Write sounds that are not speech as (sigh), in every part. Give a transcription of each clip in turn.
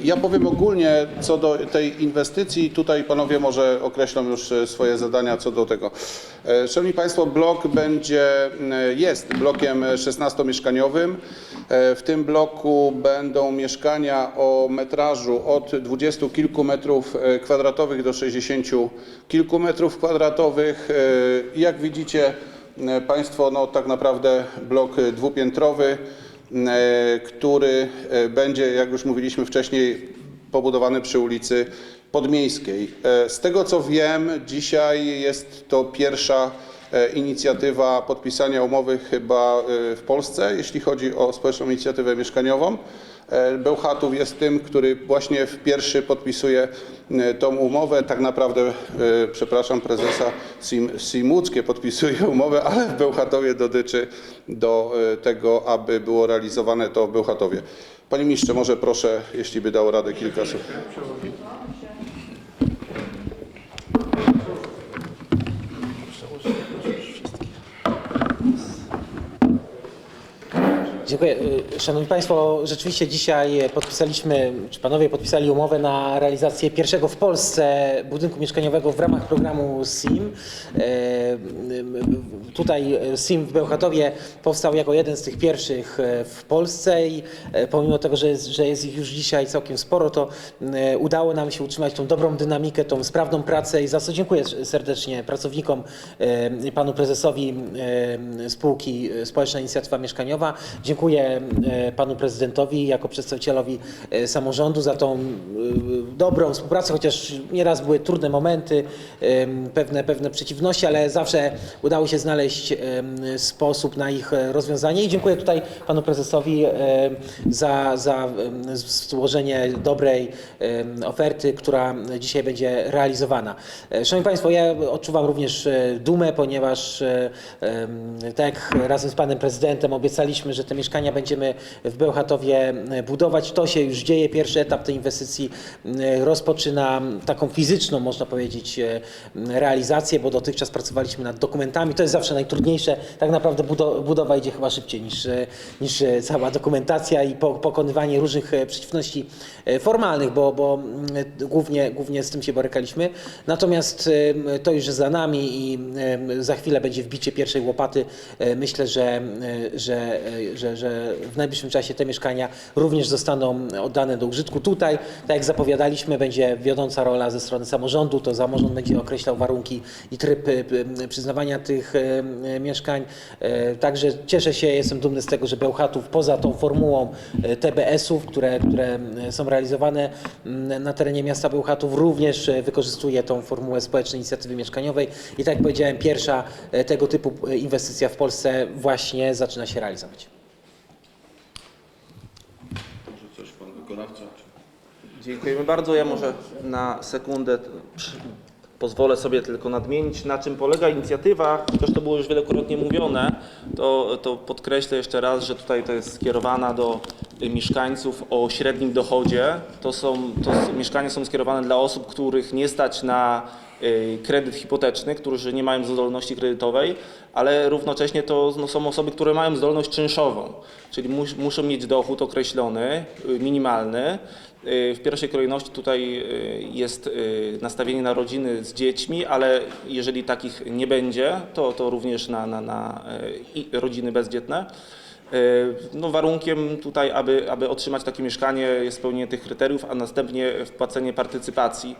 Ja powiem ogólnie co do tej inwestycji. Tutaj panowie może określą już e, swoje zadania co do tego. E, Szanowni Państwo, blok będzie, e, jest blokiem 16-mieszkaniowym. E, W tym bloku będą mieszkania o metrażu od 20 kilku metrów kwadratowych do 60 kilku metrów kwadratowych. Jak widzicie Państwo, no tak naprawdę blok dwupiętrowy który e, będzie, jak już mówiliśmy wcześniej, pobudowany przy ulicy Podmiejskiej. E, Z tego co wiem, dzisiaj jest to pierwsza e, inicjatywa podpisania umowy chyba e, w Polsce, jeśli chodzi o społeczną inicjatywę mieszkaniową. E, Bełchatów jest tym, który właśnie w pierwszy podpisuje e, tą umowę. Tak naprawdę, e, przepraszam, prezesa Sim, Simuckie podpisuje (laughs) umowę, ale w Bełchatowie dotyczy do tego, aby było realizowane to w Bełchatowie. Panie ministrze, może proszę, jeśli by dało radę kilka słów. Dziękuję. Y, Szanowni Państwo, rzeczywiście dzisiaj podpisaliśmy, czy Panowie podpisali umowę na realizację pierwszego w Polsce budynku mieszkaniowego w ramach programu SIM. E, y, Tutaj SIM w Bełchatowie powstał jako jeden z tych pierwszych w Polsce i pomimo tego, że jest, że jest ich już dzisiaj całkiem sporo, to udało nam się utrzymać tą dobrą dynamikę, tą sprawną pracę i za co dziękuję serdecznie pracownikom, panu prezesowi spółki Społeczna Inicjatywa Mieszkaniowa. Dziękuję e, panu prezydentowi jako przedstawicielowi e, samorządu za tą e, dobrą współpracę, chociaż nieraz były trudne momenty, pewne, pewne przeciwności, ale zawsze udało się znaleźć sposób na ich rozwiązanie i dziękuję tutaj panu prezesowi za, za złożenie dobrej oferty, która dzisiaj będzie realizowana. Szanowni Państwo, ja odczuwam również dumę, ponieważ tak razem z panem prezydentem obiecaliśmy, że te mieszkania będziemy w Bełchatowie e, budować. To się już dzieje. Pierwszy etap tej inwestycji e, rozpoczyna taką fizyczną, można powiedzieć, e, realizację, bo dotychczas pracowaliśmy nad dokumentami. To jest zawsze najtrudniejsze. Tak naprawdę budo- budowa idzie chyba szybciej niż, niż cała dokumentacja i po, pokonywanie różnych przeciwności formalnych, bo, bo mm, głównie, głównie z tym się borykaliśmy. Natomiast to już za nami i za chwilę będzie wbicie pierwszej łopaty. Myślę, że, że, e, że, że w najbliższym czasie te mieszkania również zostaną oddane do użytku. Tutaj, tak jak zapowiadaliśmy, będzie wiodąca rola ze strony samorządu. To samorząd będzie określał warunki i tryb e, p- przyznawania tych e, mieszkań. Także cieszę się, jestem dumny z tego, że Bełchatów poza tą formułą TBS-ów, które, które są realizowane m, na terenie miasta Bełchatów, również wykorzystuje tą formułę społecznej inicjatywy mieszkaniowej. I tak jak powiedziałem, pierwsza tego typu inwestycja w Polsce właśnie zaczyna się realizować. Może coś pan wykonawca? Dziękujemy bardzo. Ja może na sekundę pozwolę sobie tylko nadmienić, na czym polega inicjatywa. Chociaż to było już wielokrotnie mówione, to, to podkreślę jeszcze raz, że tutaj to jest skierowana do mieszkańców o średnim dochodzie. To są, to mieszkania są skierowane dla osób, których nie stać na y, kredyt hipoteczny, którzy nie mają zdolności kredytowej, ale równocześnie to no, są osoby, które mają zdolność czynszową, czyli mus, muszą mieć dochód określony, y, minimalny. Y, W pierwszej kolejności tutaj y, jest y, nastawienie na rodziny z dziećmi, ale jeżeli takich nie będzie, to, to również na, na, na rodziny bezdzietne. Y, No warunkiem tutaj, aby, aby otrzymać takie mieszkanie jest spełnienie tych kryteriów, a następnie wpłacenie partycypacji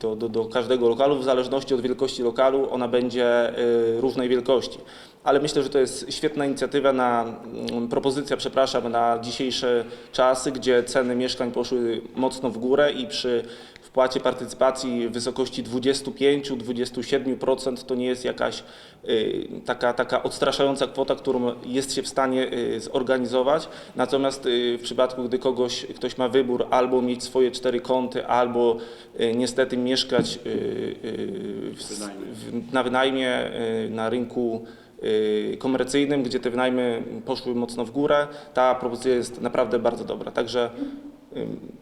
do, do, do każdego lokalu. W zależności od wielkości lokalu ona będzie y, różnej wielkości. Ale myślę, że to jest świetna inicjatywa na mm, propozycja, przepraszam, na dzisiejsze czasy, gdzie ceny mieszkań poszły mocno w górę i przy wpłacie partycypacji w wysokości 25-27% to nie jest jakaś taka, taka odstraszająca kwota, którą jest się w stanie y, zorganizować. Natomiast y, w przypadku, gdy kogoś, ktoś ma wybór albo mieć swoje cztery kąty, albo y, niestety mieszkać w, na wynajmie na rynku komercyjnym, gdzie te wynajmy poszły mocno w górę, ta propozycja jest naprawdę bardzo dobra. Także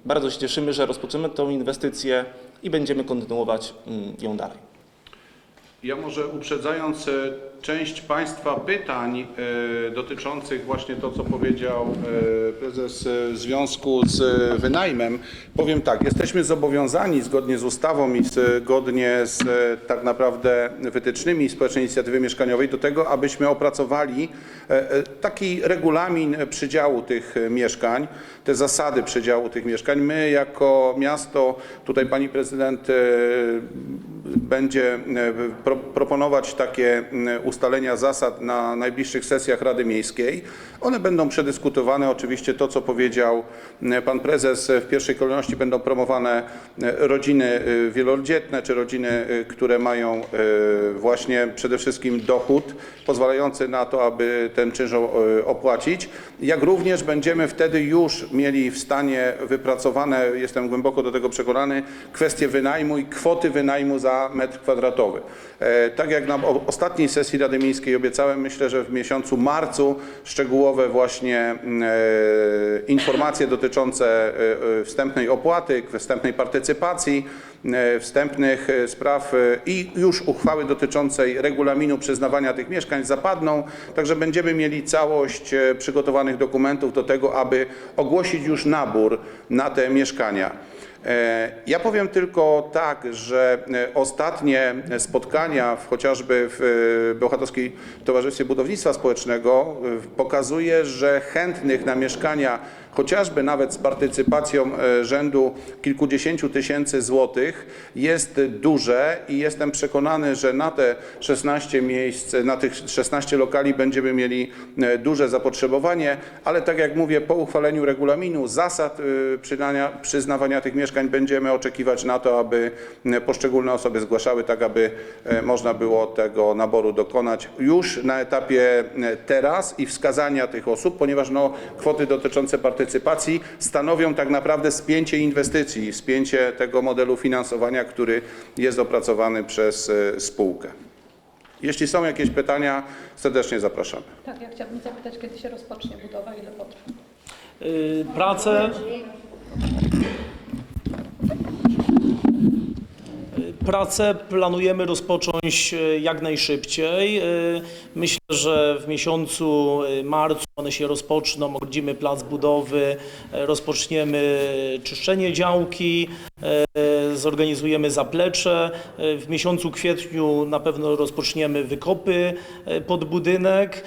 bardzo się cieszymy, że rozpoczynamy tą inwestycję i będziemy kontynuować mm, ją dalej. Ja może uprzedzając e, część Państwa pytań e, dotyczących właśnie to, co powiedział e, prezes w związku z wynajmem, powiem tak, jesteśmy zobowiązani zgodnie z ustawą i zgodnie z tak naprawdę wytycznymi Społecznej Inicjatywy Mieszkaniowej do tego, abyśmy opracowali taki regulamin przydziału tych mieszkań, te zasady przydziału tych mieszkań. My jako miasto, tutaj pani prezydent będzie e, pro, proponować takie m, ustalenia zasad na najbliższych sesjach Rady Miejskiej. One będą przedyskutowane. Oczywiście to, co powiedział m, pan prezes, e, w pierwszej kolejności będą promowane e, rodziny e, wielodzietne, czy rodziny, e, które mają e, właśnie przede wszystkim dochód pozwalający na to, aby ten czynsz e, opłacić. Jak również będziemy wtedy już mieli w stanie wypracowane, jestem głęboko do tego przekonany, kwestie wynajmu i kwoty wynajmu za metr kwadratowy. E, Tak jak na ostatniej sesji Rady Miejskiej obiecałem, myślę, że w miesiącu marcu szczegółowe właśnie e, informacje dotyczące e, wstępnej opłaty, wstępnej partycypacji, wstępnych e, spraw e, i już uchwały dotyczącej regulaminu przyznawania tych mieszkań zapadną, także będziemy mieli całość e, przygotowanych dokumentów do tego, aby ogłosić już nabór na te mieszkania. E, Ja powiem tylko tak, że e, ostatnie spotkania w, chociażby w e, Bełchatowskiej Towarzystwie Budownictwa Społecznego e, pokazuje, że chętnych na mieszkania chociażby nawet z partycypacją e, rzędu kilkudziesięciu tysięcy złotych jest duże i jestem przekonany, że na te 16 miejsc, na tych 16 lokali będziemy mieli e, duże zapotrzebowanie, ale tak jak mówię, po uchwaleniu regulaminu, zasad e, przydania- przyznawania tych mieszkań będziemy oczekiwać na to, aby poszczególne osoby zgłaszały, tak aby można było tego naboru dokonać już na etapie teraz i wskazania tych osób, ponieważ no, kwoty dotyczące partycypacji stanowią tak naprawdę spięcie inwestycji, spięcie tego modelu finansowania, który jest opracowany przez e, spółkę. Jeśli są jakieś pytania, serdecznie zapraszamy. Tak, ja chciałabym zapytać, kiedy się rozpocznie budowa, ile potrwa? Y, Prace. Prace planujemy rozpocząć y, jak najszybciej. Y, Myślę, że w miesiącu y, marcu one się rozpoczną, ogrodzimy plac budowy, rozpoczniemy czyszczenie działki, zorganizujemy zaplecze. W miesiącu kwietniu na pewno rozpoczniemy wykopy pod budynek.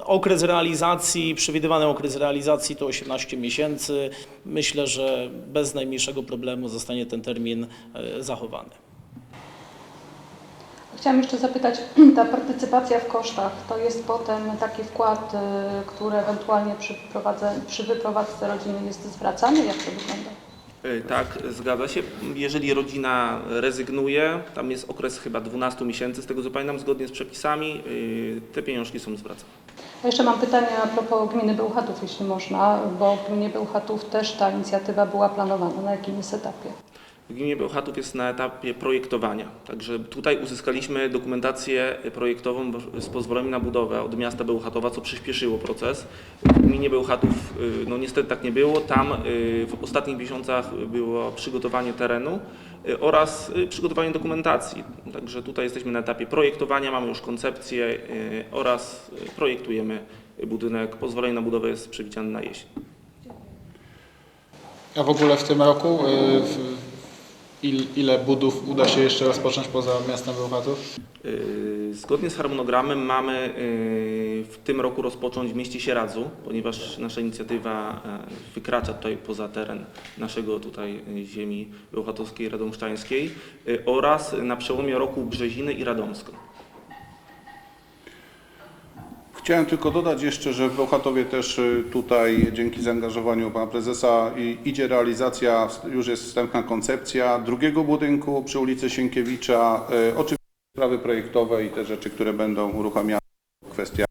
Okres realizacji, przewidywany okres realizacji to 18 miesięcy. Myślę, że bez najmniejszego problemu zostanie ten termin zachowany. Chciałam jeszcze zapytać, (clears throat) ta partycypacja w kosztach to jest potem taki wkład, y, który ewentualnie przy, przy wyprowadzce rodziny jest zwracany? Jak to wygląda? E, Tak, zgadza się. Jeżeli rodzina rezygnuje, tam jest okres chyba 12 miesięcy, z tego co pamiętam, zgodnie z przepisami, y, te pieniążki są zwracane. A jeszcze mam pytanie a propos gminy Bełchatów, jeśli można, bo w gminie Bełchatów też ta inicjatywa była planowana. Na jakim jest etapie? W gminie Bełchatów jest na etapie projektowania, także tutaj uzyskaliśmy dokumentację projektową z pozwoleniem na budowę od miasta Bełchatowa, co przyspieszyło proces. W gminie Bełchatów y, no niestety tak nie było, tam y, w ostatnich miesiącach było przygotowanie terenu y, oraz przygotowanie dokumentacji, także tutaj jesteśmy na etapie projektowania, mamy już koncepcję oraz projektujemy budynek. Pozwolenie na budowę jest przewidziane na jesień. A w ogóle w tym roku il, ile budów uda się jeszcze rozpocząć poza miastem Bełchatów? Yy, Zgodnie z harmonogramem mamy yy, w tym roku rozpocząć w mieście Sieradzu, ponieważ nasza inicjatywa yy, wykracza tutaj poza teren naszego tutaj ziemi bełchatowskiej, radomszczańskiej oraz na przełomie roku Brzeziny i Radomsko. Chciałem tylko dodać jeszcze, że w Bełchatowie też y, tutaj dzięki zaangażowaniu pana prezesa idzie realizacja, już jest wstępna koncepcja drugiego budynku przy ulicy Sienkiewicza. Y, Oczywiście sprawy projektowe i te rzeczy, które będą uruchamiane, kwestia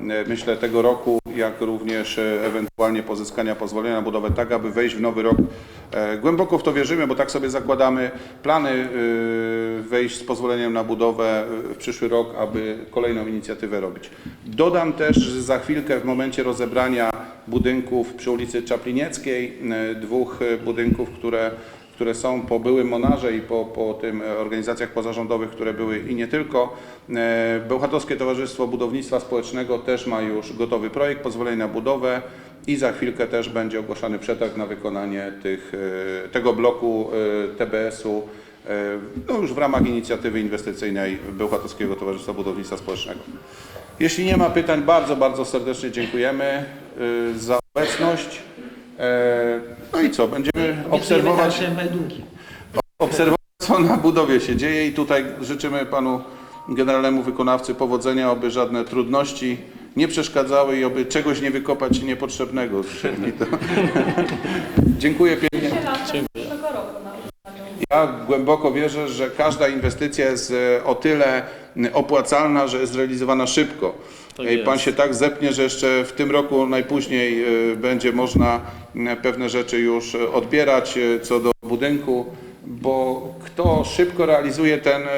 y, myślę tego roku, jak również ewentualnie pozyskania pozwolenia na budowę tak, aby wejść w nowy rok. E, Głęboko w to wierzymy, bo tak sobie zakładamy plany y, wejść z pozwoleniem na budowę y, w przyszły rok, aby kolejną inicjatywę robić. Dodam też, że za chwilkę w momencie rozebrania budynków przy ulicy Czaplinieckiej, dwóch budynków, które które są po byłym Monarze i po, po tym e, organizacjach pozarządowych, które były i nie tylko. E, Bełchatowskie Towarzystwo Budownictwa Społecznego też ma już gotowy projekt, pozwolenie na budowę i za chwilkę też będzie ogłaszany przetarg na wykonanie tych, e, tego bloku e, TBS-u e, no już w ramach inicjatywy inwestycyjnej Bełchatowskiego Towarzystwa Budownictwa Społecznego. Jeśli nie ma pytań, bardzo, bardzo serdecznie dziękujemy za obecność. No i co, będziemy obserwować, obserwować, co na budowie się dzieje i tutaj życzymy panu generalnemu wykonawcy powodzenia, aby żadne trudności nie przeszkadzały i aby czegoś nie wykopać niepotrzebnego. z. To... (laughs) Dziękuję pięknie. Ja głęboko wierzę, że każda inwestycja jest e, o tyle opłacalna, że jest realizowana szybko. Tak I Pan jest. się tak zepnie, że jeszcze w tym roku najpóźniej e, będzie można pewne rzeczy już e, odbierać e, co do budynku, bo kto szybko realizuje, ten e,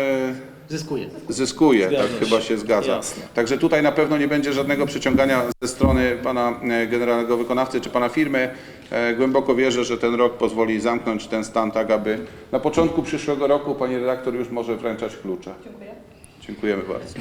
Zyskuje. zyskuje, Zgadza tak się. chyba się zgadza. Jasne. Także tutaj na pewno nie będzie żadnego przyciągania ze strony pana e, generalnego wykonawcy czy pana firmy. E, Głęboko wierzę, że ten rok pozwoli zamknąć ten stan tak, aby na początku przyszłego roku pani redaktor już może wręczać klucze. Dziękuję. Dziękujemy bardzo.